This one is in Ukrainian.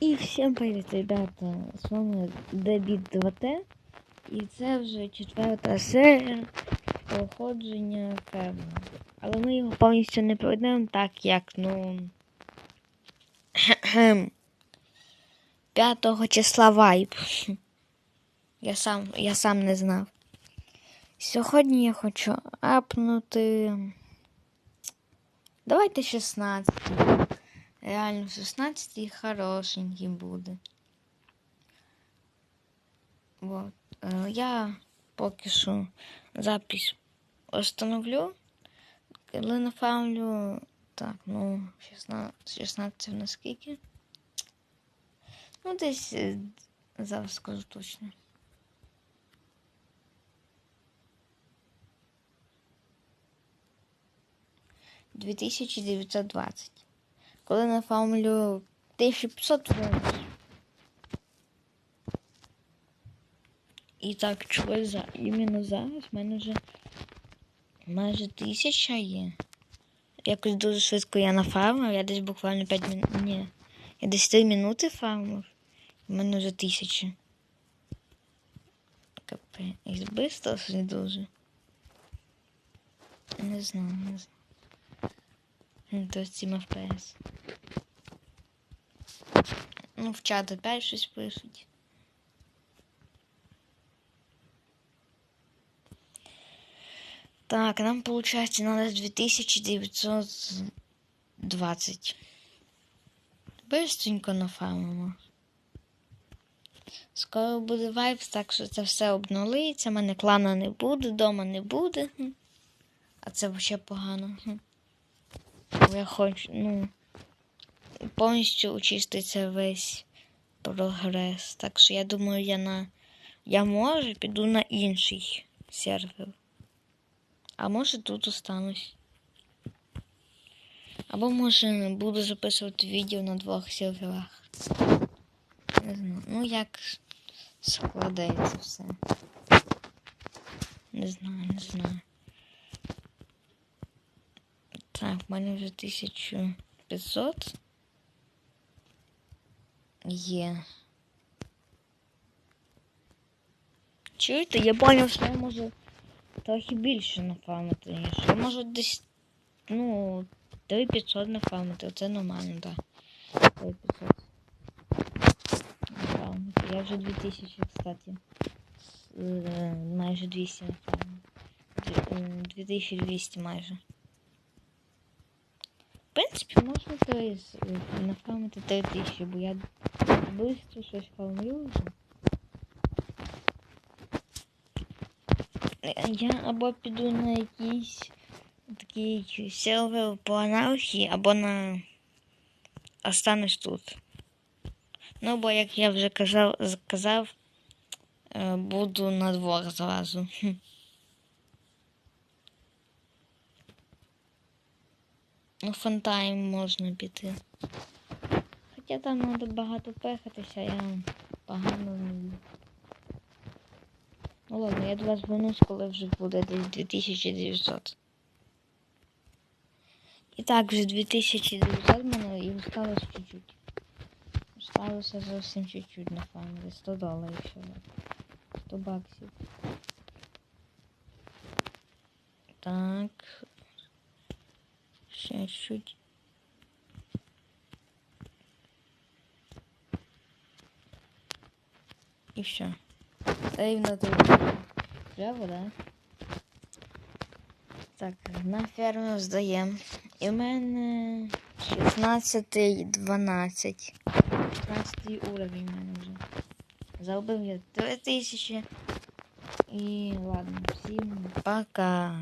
І всім привіт, ребята! З вами Дебіт 2T. І це вже четверта серія проходження ферми. Але ми його повністю не пройдемо так, як, ну. 5 числа вайб. Я сам, я сам не знав. Сьогодні я хочу апнути. Давайте 16. Реально 16 і хорошенький буде. Вот. Е, Я поки що запись остановлю. Коли нафармлю. Так, ну, 16, 16 на скільки? Ну, десь е, зараз скажу точно. Дві тисячі дев'ятсот двадцять. Коли нафармлю 1500 вилазь. І так, чого за іменно зараз в мене вже майже тисяча є. Якось дуже швидко я нафармив, я десь буквально 5 минут. Ні. Я десь 3 минути фармив. У мене вже тисяча. Капе. І збисто не дуже. Не знаю, не знаю. То 7 FPS. Ну, в чат опять щось пишуть. Так, нам получается надо 2920. Быстренько нафармимо. Скоро буде вайп, так що це все обнулиться. мене клана не буде, дома не буде. А це взагалі погано. Хочу, ну, повністю очиститься весь прогрес. Так що я думаю, я на. Я може піду на інший сервер. А може тут останусь. Або може буду записувати відео на двох серверах. Не знаю. Ну як складається все. Не знаю, не знаю. В мене вже 1500 є. Чуєте, я поняв, що я можу трохи більше нафармити, ніж. Я можу десь, ну, 3500 нафармити, це нормально, так. Да. 3500. Нафармити. Я вже 2000, кстати. Е, Майже 200 нафармив. Дві- е, 2200 майже. Принципі, можна десь е, нафармити 3000, бо я швидко щось фармлю вже. Я або піду на якийсь такий сервер по анархії, або на останусь тут. Ну, бо як я вже казав, казав е, буду на двох зразу. Хм. Ну, фантайм можна піти. Хоча там треба багато пехатися, я погано вмію. Ну ладно, я до вас вернусь, коли вже буде десь 2900. І так, вже 2900 мене і осталось чуть-чуть. Осталося зовсім чуть-чуть на фамілі. 100 доларів ще. 100 баксів. Так. Ще чуть. І все. Рівно тут. Треба, да? Так, на ферму здаємо. І в мене 16 12. 16 уровень в мене вже. Заробив я 3000. І ладно, всім пока.